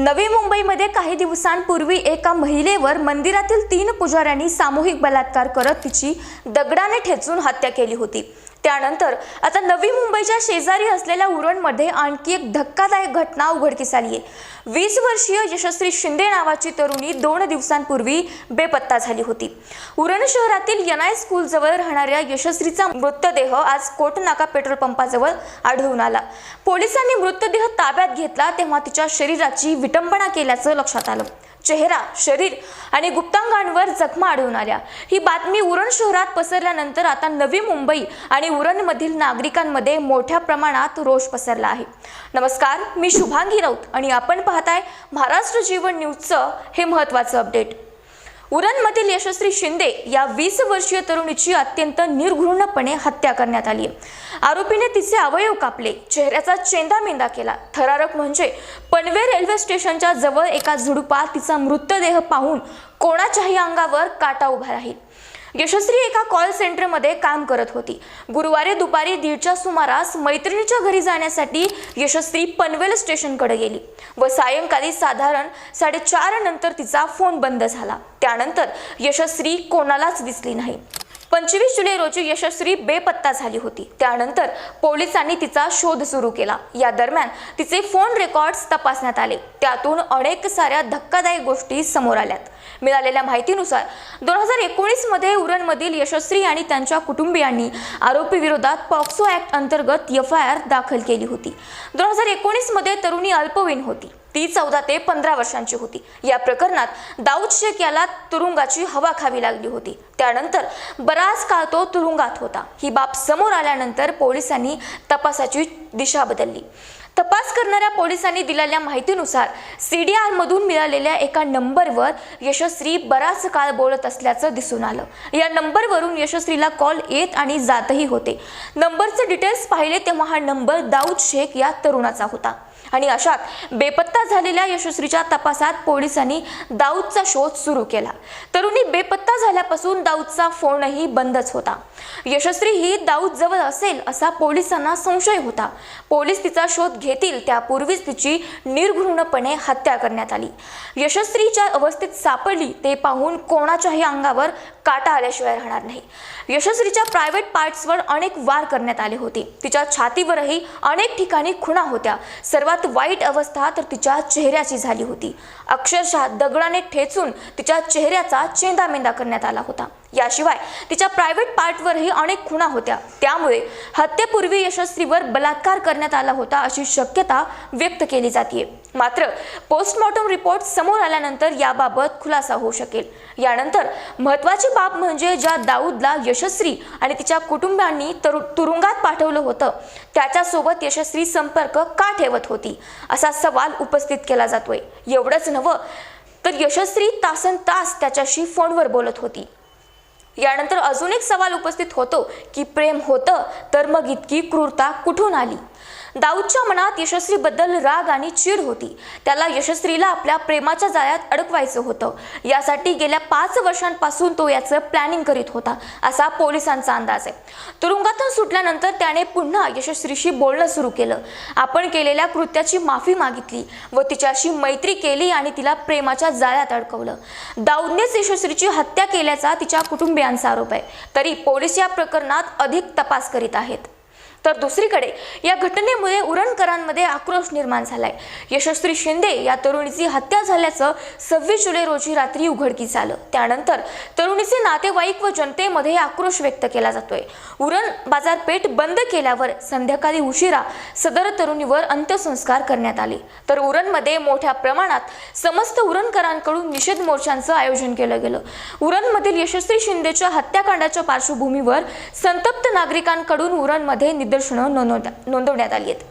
नवी मुंबईमध्ये काही दिवसांपूर्वी एका महिलेवर मंदिरातील तीन पुजाऱ्यांनी सामूहिक बलात्कार करत तिची दगडाने ठेचून हत्या केली होती. त्यानंतर आता नवी मुंबईच्या शेजारी असलेल्या उरणमध्ये आणखी एक धक्कादायक घटना उघडकीस आली आहे. वीस वर्षीय यशस्वी शिंदे नावाची तरुणी दोन दिवसांपूर्वी बेपत्ता झाली होती. उरण शहरातील यनाय स्कूलजवळ राहणाऱ्या यशस्वीचा मृतदेह आज कोटनाका पेट्रोल पंपाजवळ आढळून आला. पोलिसांनी मृतदेह ताब्यात घेतला तेव्हा तिच्या शरीराची विटंबना केल्याचं लक्षात आलं. चेहरा शरीर आणि गुप्तांगांवर जखमा आढळून आल्या. ही बातमी उरण शहरात पसरल्यानंतर आता नवी मुंबई आणि उरणमधील नागरिकांमध्ये मोठ्या प्रमाणात रोष पसरला आहे. नमस्कार मी शुभांगी राऊत आणि आपण पाहताय महाराष्ट्र जीवन न्यूजचं हे महत्त्वाचं अपडेट. उरणमधील यशस्वी शिंदे या वीस वर्षीय तरुणीची अत्यंत निर्घृणपणे हत्या करण्यात आली आरोपीने तिचे अवयव कापले चेहऱ्याचा चेंदामेंदा केला. थरारक म्हणजे पनवे रेल्वे स्टेशनच्या जवळ एका झुडपात तिचा मृतदेह पाहून कोणाच्याही अंगावर काटा उभा राहील. यशस्वी एका कॉल सेंटरमध्ये काम करत होती. गुरुवारी दुपारी दीडच्या सुमारास मैत्रिणीच्या घरी जाण्यासाठी यशस्वी पनवेल स्टेशनकडे गेली व सायंकाळी साधारण साडेचार नंतर तिचा फोन बंद झाला. त्यानंतर यशस्वी कोणालाच दिसली नाही. पंचवीस जुलै रोजी यशस्वी बेपत्ता झाली होती. त्यानंतर पोलिसांनी तिचा शोध सुरू केला. या दरम्यान तिचे फोन रेकॉर्ड्स तपासण्यात आले. त्यातून अनेक साऱ्या धक्कादायक गोष्टी समोर आल्यात. मिळालेल्या माहितीनुसार दोन हजार एकोणीसमध्ये उरणमधील यशस्वी आणि त्यांच्या कुटुंबियांनी आरोपी विरोधात पॉक्सो ॲक्ट अंतर्गत एफ आय आर दाखल केली होती. दोन हजार एकोणीसमध्ये तरुणी अल्पवयीन होती. ती चौदा ते पंधरा वर्षांची होती. या प्रकरणात दाऊद शेख याला तुरुंगाची हवा खावी लागली होती. त्यानंतर बराच काळ तो तुरुंगात होता. ही बाब समोर आल्यानंतर पोलिसांनी तपासाची दिशा बदलली. तपास करणाऱ्या पोलिसांनी दिलेल्या माहितीनुसार सी डी आरमधून मिळालेल्या एका नंबरवर यशस्वी बराच काळ बोलत असल्याचं दिसून आलं. या नंबरवरून यशस्वीला कॉल येत आणि जातही होते. नंबरचे डिटेल्स पाहिले तेव्हा हा नंबर दाऊद शेख या तरुणाचा होता. आणि अशात बेपत्ता झालेल्या यशस्वीच्या तपासात पोलिसांनी दाऊदचा शोध सुरू केला. तरुणी बेपत्ता झाल्यापासून दाऊदचा फोनही बंदच होता. यशस्वी ही दाऊद जवळ असेल असा पोलिसांना संशय होता. पोलीस तिचा शोध घेतील त्यापूर्वीच तिची निर्घृणपणे हत्या करण्यात आली. यशस्वीच्या अवस्थेत सापडली ते पाहून कोणाच्याही अंगावर काटा आल्याशिवाय राहणार नाही. यशस्वीच्या प्रायव्हेट पार्ट्सवर अनेक वार करण्यात आले होते. तिच्या छातीवरही अनेक ठिकाणी खुणा होत्या. सर्वात वाईट अवस्था तर तिच्या चेहऱ्याची झाली होती. अक्षरशः दगडाने ठेचून तिच्या चेहऱ्याचा चेंदामेंदा करण्यात आला होता. याशिवाय तिच्या प्रायव्हेट पार्टवरही अनेक खुणा होत्या. त्यामुळे हत्येपूर्वी यशस्वीवर बलात्कार करण्यात आला होता अशी शक्यता व्यक्त केली जाते मात्र पोस्टमॉर्टम रिपोर्ट समोर आल्यानंतर याबाबत खुलासा होऊ शकेल. यानंतर महत्त्वाची बाब म्हणजे ज्या दाऊदला यशस्वी आणि तिच्या कुटुंबांनी तरु तुरुंगात पाठवलं होतं त्याच्यासोबत यशस्वी संपर्क का ठेवत होती असा सवाल उपस्थित केला जातोय. एवढंच नव्हं तर यशस्वी तासन तास त्याच्याशी फोनवर बोलत होती. यानंतर अजून एक सवाल उपस्थित होतो की प्रेम होतं तर मग इतकी क्रूरता कुठून आली? दाऊदच्या मनात यशस्वीबद्दल राग आणि चीड होती. त्याला यशस्वीला आपल्या प्रेमाच्या जाळ्यात अडकवायचं होतं. यासाठी गेल्या पाच वर्षांपासून तो याचं प्लॅनिंग करीत होता असा पोलिसांचा अंदाज आहे. तुरुंगातून सुटल्यानंतर त्याने पुन्हा यशस्वीशी बोलणं सुरू केलं. आपण केलेल्या कृत्याची माफी मागितली व तिच्याशी मैत्री केली आणि तिला प्रेमाच्या जाळ्यात अडकवलं. दाऊदनेच यशस्वीची हत्या केल्याचा तिच्या कुटुंबियांचा आरोप आहे. तरी पोलीस या प्रकरणात अधिक तपास करीत आहेत. तर दुसरीकडे या घटनेमुळे उरणकरांमध्ये आक्रोश निर्माण झालाय. यशस्वी शिंदे या तरुणीची हत्या झाल्याचं सव्वीस जुलै रोजी रात्री उघडकीस आलं. त्यानंतर तरुणीचे नातेवाईक व जनतेमध्ये आक्रोश व्यक्त केला जातोय. उरण बाजारपेठ बंद केल्यावर संध्याकाळी उशिरा सदर तरुणीवर अंत्यसंस्कार करण्यात आले. तर उरणमध्ये मोठ्या प्रमाणात समस्त उरणकरांकडून निषेध मोर्चांचं आयोजन केलं गेलं. उरणमधील यशस्वी शिंदेच्या हत्याकांडाच्या पार्श्वभूमीवर संतप्त नागरिकांकडून उरणमध्ये निदर्शनं नोंदवण्यात नोंदवण्यात आली आहेत.